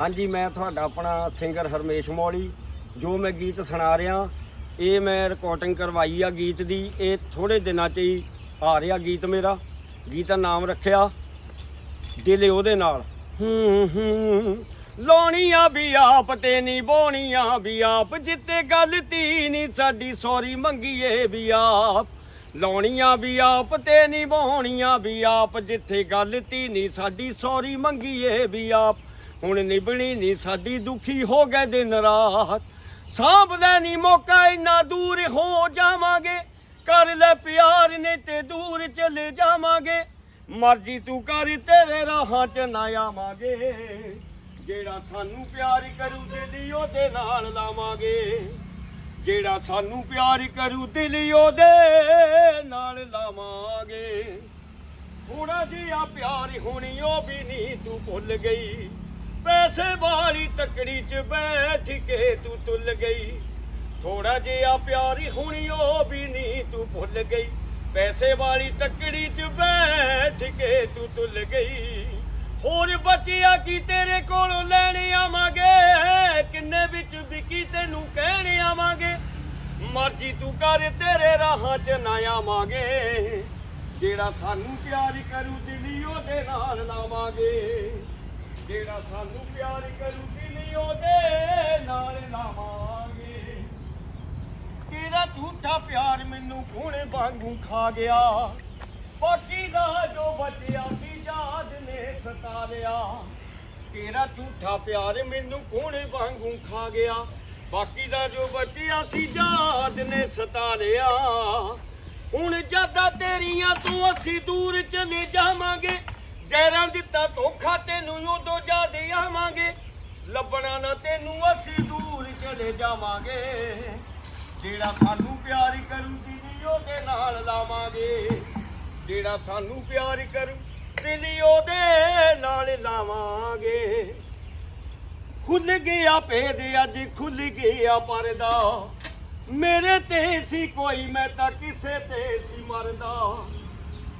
ਹਾਂਜੀ, ਮੈਂ ਤੁਹਾਡਾ ਆਪਣਾ ਸਿੰਗਰ ਹਰਮੇਸ਼ ਮੌਲੀ, ਜੋ ਮੈਂ ਗੀਤ ਸੁਣਾ ਰਿਹਾ, ਇਹ ਮੈਂ ਰਿਕਾਰਡਿੰਗ ਕਰਵਾਈ ਆ ਗੀਤ ਦੀ, ਇਹ ਥੋੜੇ ਦਿਨਾਂ 'ਚ ਹੀ ਆ ਰਿਹਾ ਗੀਤ ਮੇਰਾ, ਗੀਤ ਦਾ ਨਾਮ ਰੱਖਿਆ, ਦਿਲ ਉਹਦੇ ਨਾਲ। ਹੂੰ ਹੂੰ ਲੋਣੀਆਂ ਵੀ ਆਪ ਤੇ ਨਹੀਂ ਬੋਣੀਆਂ ਵੀ ਆਪ, ਜਿੱਤੇ ਗਲਤੀ ਨਹੀਂ ਸਾਡੀ ਸੌਰੀ ਮੰਗੀਏ ਵੀ ਆਪ। ਲਾਉਣੀਆਂ ਵੀ ਆਪ ਤੇ ਨਹੀਂ ਬੋਣੀਆਂ ਵੀ ਆਪ, ਜਿੱਥੇ ਗਲਤੀ ਨਹੀਂ ਸਾਡੀ ਸੌਰੀ ਮੰਗੀਏ ਵੀ ਆਪ। ਹੁਣ ਨਿਭਣੀ ਨਹੀਂ ਸਾਡੀ ਦੁਖੀ ਹੋ ਗਏ ਦਿਨ ਰਾਤ। ਸਾਂਭਦਾ ਲੈ ਨਹੀਂ ਮੌਕਾ, ਇੰਨਾ ਦੂਰ ਹੋ ਜਾਵਾਂਗੇ। ਕਰ ਲੈ ਪਿਆਰ ਨੇ ਤੇ ਦੂਰ ਚਲੇ ਜਾਵਾਂਗੇ। ਮਰਜ਼ੀ ਤੂੰ ਕਰ, ਤੇਰੇ ਰਾਹਾਂ ਚ ਨਾ ਆਵਾਂਗੇ। ਜਿਹੜਾ ਸਾਨੂੰ ਪਿਆਰ ਕਰੂ, ਦਿਲੀ ਉਹਦੇ ਨਾਲ ਲਾਵਾਂਗੇ। ਜਿਹੜਾ ਸਾਨੂੰ ਪਿਆਰ ਕਰੂ, ਦਿਲੀ ਉਹਦੇ ਨਾਲ ਲਾਵਾਂਗੇ। ਥੋੜਾ ਜਿਹਾ ਪਿਆਰ ਹੋਣੀ, ਉਹ ਵੀ ਨਹੀਂ ਤੂੰ ਭੁੱਲ ਗਈ। ਪੈਸੇ ਵਾਲੀ ਤਕੜੀ 'ਚ ਬੈਠ ਕੇ ਤੂੰ ਤੁੱਲ ਗਈ। ਥੋੜਾ ਜਿਹਾ ਪਿਆਰੀ ਹੋਣੀ ਉਹ ਵੀ ਨਹੀਂ ਤੂੰ ਭੁੱਲ ਗਈ। ਪੈਸੇ ਵਾਲੀ ਤਕੜੀ 'ਚ ਬੈਠ ਕੇ ਤੂੰ ਤੁੱਲ ਗਈ। ਹੋਰ ਬਚਿਆ ਕੀ ਤੇਰੇ ਕੋਲੋਂ ਲੈਣ ਆਵਾਂਗੇ? ਕਿੰਨੇ ਵਿੱਚ ਵਿਕੀ ਤੈਨੂੰ ਕਹਿਣ ਆਵਾਂਗੇ? ਮਰਜ਼ੀ ਤੂੰ ਕਰ, ਤੇਰੇ ਰਾਹਾਂ 'ਚ ਨਾ ਆਵਾਂਗੇ। ਜਿਹੜਾ ਸਾਨੂੰ ਪਿਆਰ ਕਰੂ, ਦਿਲੀ ਉਹਦੇ ਨਾਲ ਲਾਵਾਂਗੇ। ਜਿਹੜਾ ਸਾਨੂੰ ਪਿਆਰ ਕਰੂਗੀ ਦਿਲੀ ਉਹਦੇ ਨਾਲ ਲਾਵਾਂਗੇ। ਤੇਰਾ ਝੂਠਾ ਪਿਆਰ ਮੈਨੂੰ ਖੂਣੇ ਵਾਂਗੂ ਖਾ ਗਿਆ। ਬਾਕੀ ਦਾ ਜੋ ਬਚਿਆ ਸੀ ਯਾਦ ਨੇ ਸਤਾ ਲਿਆ। ਤੇਰਾ ਝੂਠਾ ਪਿਆਰ ਮੈਨੂੰ ਖੂਣੇ ਵਾਂਗੂ ਖਾ ਗਿਆ। ਬਾਕੀ ਦਾ ਜੋ ਬਚਿਆ ਸੀ ਯਾਦ ਨੇ ਸਤਾ ਲਿਆ। ਹੁਣ ਜ਼ਿਆਦਾ ਤੇਰੀਆਂ ਤੋਂ ਅਸੀਂ ਦੂਰ ਚਲੇ ਜਾਵਾਂਗੇ। ਗੈਰਾਂ ਦਿੱਤਾ ਧੋਖਾ ਤੈਨੂੰ ਉਦੋਂ ਯਾਦ ਆਵਾਂਗੇ। ਲੱਭਣਾ ਨਾ ਤੈਨੂੰ, ਅਸੀਂ ਦੂਰ ਚਲੇ ਜਾਵਾਂਗੇ। ਜਿਹੜਾ ਸਾਨੂੰ ਪਿਆਰ ਕਰੂ ਦਿਲੀ ਉਹਦੇ ਨਾਲ ਲਾਵਾਂਗੇ। ਜਿਹੜਾ ਸਾਨੂੰ ਪਿਆਰ ਕਰੂ ਦਿਲੀ ਉਹਦੇ ਨਾਲ ਲਾਵਾਂਗੇ। ਖੁੱਲ ਗਿਆ ਭੇਦ, ਅੱਜ ਖੁੱਲ ਗਿਆ ਪਰਦਾ। ਮੇਰੇ ਤੇ ਸੀ ਕੋਈ, ਮੈਂ ਤਾਂ ਕਿਸੇ ਤੇ ਸੀ ਮਰਦਾ।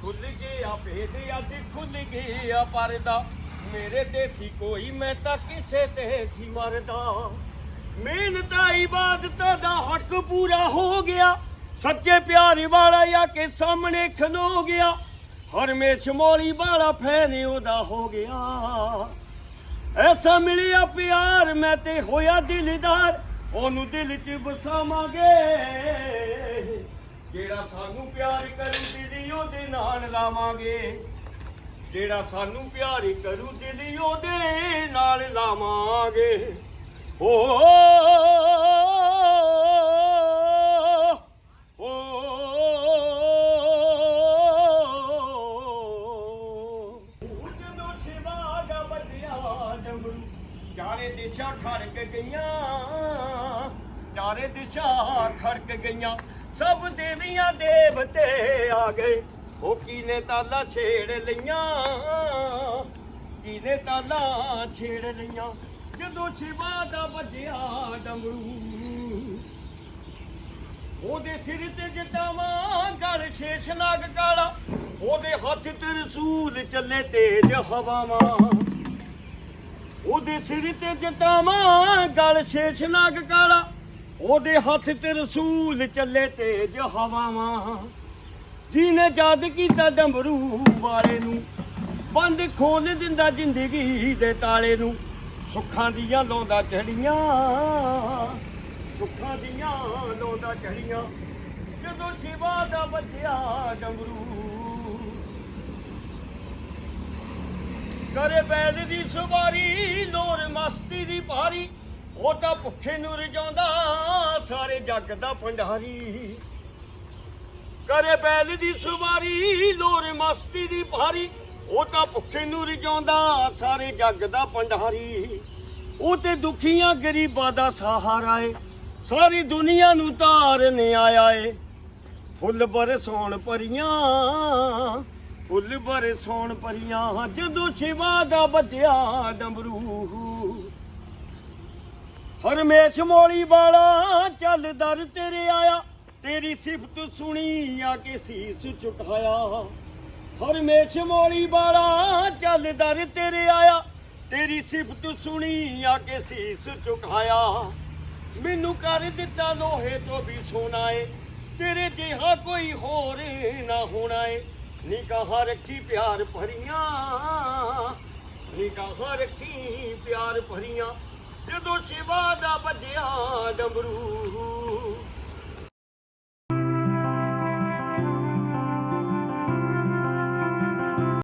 ਖੁੱਲ ਗਿਆ ਭੇਦ ਅੱਜ ਖੁੱਲ ਗਿਆ ਪਰਦਾ। ਮੇਰੇ ਤੇ ਸੀ ਕੋਈ, ਮੈਂ ਤਾਂ ਕਿਸੇ ਤੇ ਸੀ ਮਰਦਾ। ਮਿਹਨਤ ਇਬਾਦਤ ਦਾ ਹੱਕ ਪੂਰਾ ਹੋ ਗਿਆ। ਸੱਚੇ ਪਿਆਰ ਵਾਲਾ ਆ ਕੇ ਸਾਹਮਣੇ ਖਲੋ ਗਿਆ। ਹਰਮੇਸ਼ ਮੋਲੀ ਵਾਲਾ ਫੈਨ ਉਹਦਾ ਹੋ ਗਿਆ। ਐਸਾ ਮਿਲਿਆ ਪਿਆਰ, ਮੈਂ ਤੇ ਹੋਇਆ ਦਿਲਦਾਰ। ਉਹਨੂੰ ਦਿਲ 'ਚ ਵਸਾਵਾਂਗੇ। ਜਿਹੜਾ ਸਾਨੂੰ ਪਿਆਰ ਕਰੂ ਦਿਲੀ ਉਹਦੇ ਨਾਲ ਲਾਵਾਂਗੇ। ਜਿਹੜਾ ਸਾਨੂੰ ਪਿਆਰ ਕਰੂ ਦਿਲੀ ਉਹਦੇ ਨਾਲ ਲਾਵਾਂਗੇ। ਓ ਓ ਛਿਵਾ ਦਾ ਚਾਰੇ ਦਿਸ਼ਾ ਖੜਕ ਗਈਆਂ, ਚਾਰੇ ਦਿਸ਼ਾ ਖੜਕ ਗਈਆਂ। ਸਭ ਦੇਵੀਆਂ ਦੇਵਤੇ ਆ ਗਏ। ਉਹ ਕੀਨੇ ਤਾਲਾ ਛੇੜ ਲਈਆਂ, ਕੀਨੇ ਤਾਲਾ ਛੇੜ ਲਈਆਂ। ਜਦੋਂ ਸ਼ਿਵਾ ਦਾ ਵੱਜਿਆ ਡਮਰੂ, ਉਹਦੇ ਸਿਰ ਤੇ ਜਟਾਵਾਂ ਗਲ ਸ਼ੇਸ਼ਨਾਗ ਕਾਲਾ, ਉਹਦੇ ਹੱਥ ਤੇ ਰਸੂਲ ਚੱਲੇ ਤੇਜ ਹਵਾਵਾਂ। ਉਹਦੇ ਸਿਰ ਤੇ ਜਟਾਵਾਂ ਗਲ ਸ਼ੇਸ਼ਨਾਗ ਕਾਲਾ ਉਹਦੇ ਹੱਥ ਤੇ ਰਸੂਲ ਚੱਲੇ ਤੇਜ ਹਵਾਵਾਂ ਜਿਹਨੇ ਜਦ ਕੀਤਾ ਡੰਬਰੂ ਵਾਲੇ ਨੂੰ, ਬੰਦ ਖੋਲ ਦਿੰਦਾ ਜ਼ਿੰਦਗੀ ਦੇ ਤਾਲੇ ਨੂੰ। ਸੁੱਖਾਂ ਦੀਆਂ ਲਾਉਂਦਾ ਚੜੀਆਂ, ਸੁੱਖਾਂ ਦੀਆਂ ਲਾਉਂਦਾ ਚੜੀਆਂ। ਜਦੋਂ ਸ਼ਿਵਾ ਦਾ ਬੱਚਿਆ ਡੰਬਰੂ ਕਰੇ ਬੈਲ ਦੀ ਸਵਾਰੀ, ਲੋਰ ਮਸਤੀ ਦੀ ਭਾਰੀ। ਉਹ ਤਾਂ ਭੁੱਖੇ ਨੂੰ ਰਜਾਉਂਦਾ, ਸਾਰੇ ਜੱਗ ਦਾ ਭੰਡਾਰੀ। ਕਰੇ ਬੈਲ ਦੀ ਸਵਾਰੀ, ਲੋਰ ਮਸਤੀ ਦੀ ਭਾਰੀ। ਉਹ ਤਾਂ ਭੁੱਖੇ ਨੂੰ ਰਜਾਉਂਦਾ, ਸਾਰੇ ਜੱਗ ਦਾ ਭੰਡਾਰੀ। ਉਹ ਤੇ ਦੁਖੀਆਂ ਗਰੀਬਾਂ ਦਾ ਸਹਾਰਾ ਏ। ਸਾਰੀ ਦੁਨੀਆ ਨੂੰ ਤਾਰਨ ਆਇਆ ਏ। ਫੁੱਲ ਬਰਸਾਉਣ ਪਰੀਆਂ, ਫੁੱਲ ਬਰਸਾਉਣ ਪਰੀਆਂ, ਜਦੋਂ ਸ਼ਿਵਾ ਦਾ ਬੱਜਿਆ ਡਮਰੂ। ਹਰਮੇਸ਼ ਮੋਲੀ ਵਾਲਾ, ਚੱਲ ਦਰ ਤੇਰੇ ਆਇਆ। ਤੇਰੀ ਸਿਫਤ ਸੁਣੀ ਆ ਕੇ ਸੀਸ ਝੁਕਾਇਆ ਹਰਮੇਸ਼ ਮੋਲੀ ਵਾਲਾ, ਚੱਲ ਦਰ ਤੇਰੇ ਆਇਆ। ਤੇਰੀ ਸਿਫਤ ਸੁਣੀ ਆ ਕੇ ਸੀਸ ਝੁਕਾਇਆ ਮੈਨੂੰ ਕਰ ਦਿੱਤਾ ਲੋਹੇ ਤੋਂ ਵੀ ਸੋਨਾ ਏ ਤੇਰੇ ਜਿਹਾ ਕੋਈ ਹੋਰ ਨਾ ਹੋਣਾ ਏ ਨਿਗਾਹ ਰੱਖੀ ਪਿਆਰ ਭਰੀਆਂ। ਨਿਗਾਹ ਰੱਖੀ ਪਿਆਰ ਭਰੀਆਂ। ਜਦੋਂ ਸ਼ਿਵਾ ਦਾ ਭਜਿਆ ਡਮਰੂ